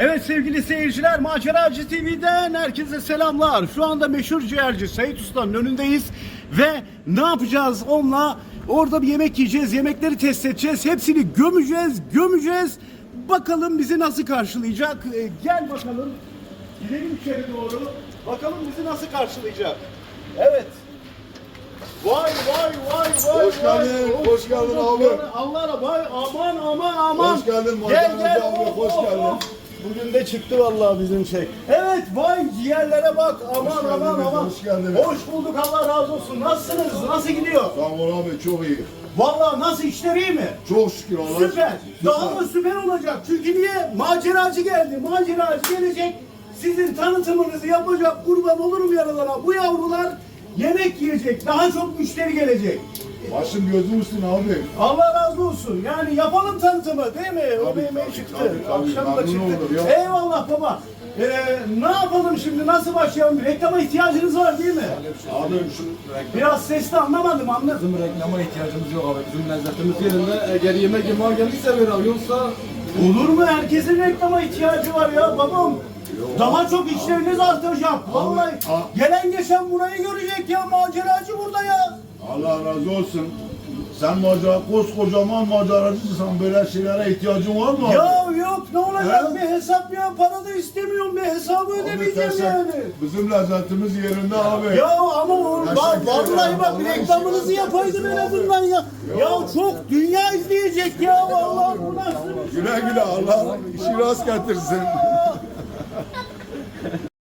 Evet sevgili seyirciler Maceracı TV'den herkese selamlar. Şu anda meşhur ciğerci Sait Usta'nın önündeyiz ve ne yapacağız onunla? Orada bir yemek yiyeceğiz, yemekleri test edeceğiz, hepsini gömeceğiz, gömeceğiz. Bakalım bizi nasıl karşılayacak? Ee, gel bakalım, gidelim içeri doğru. Bakalım bizi nasıl karşılayacak? Evet. Vay vay vay vay. Hoş vay. geldin, hoş geldin abi. Allah vay aman aman aman. Hoş geldin, gel. abi, hoş geldin. Bugün de çıktı vallahi bizim şey. Evet vay ciğerlere bak. Aman Hoş aman geldiniz, aman. hoş geldiniz. Hoş bulduk Allah razı olsun. Nasılsınız? Nasıl gidiyor? Sağ ol abi çok iyi. Vallahi nasıl işler iyi mi? Çok şükür Allah Süper. Daha da süper olacak. Çünkü niye? Maceracı geldi. Maceracı gelecek. Sizin tanıtımınızı yapacak. Kurban olurum yaralara. Bu yavrular yemek yiyecek. Daha çok müşteri gelecek. Başım gözüm üstüne abi. Allah razı olsun. Yani yapalım tanıtımı değil mi? o Tabii, yemeği tabii, çıktı. tabii, tabii. Akşam da Memnun çıktı. olurum ya. Eyvallah baba. Ee, ne yapalım şimdi? Nasıl başlayalım? Reklama ihtiyacınız var değil mi? Abi şu Biraz sesli anlamadım anladım. Bizim reklama ihtiyacımız yok abi. Bizim lezzetimiz yerinde. Eğer yemek yemeye gelirse ver abi. Yoksa Olur mu? Herkesin reklama ihtiyacı var ya babam. Daha çok işleriniz artacak. Vallahi gelen geçen burayı görecek ya. Allah razı olsun. Sen macera, koskocaman maceracısın. Böyle şeylere ihtiyacın var mı? Ya yok ne olacak He? bir hesap ya para da istemiyorum bir hesabı ödemeyeceğim yani. Bizim lezzetimiz yerinde abi. Ya ama o- bak, Teşekkür vallahi bak bir Allah reklamınızı işini rast yapaydım en azından ya. Ya çok dünya izleyecek ya vallahi bu nasıl bir şey Güle ya? güle Allah işi rast getirsin.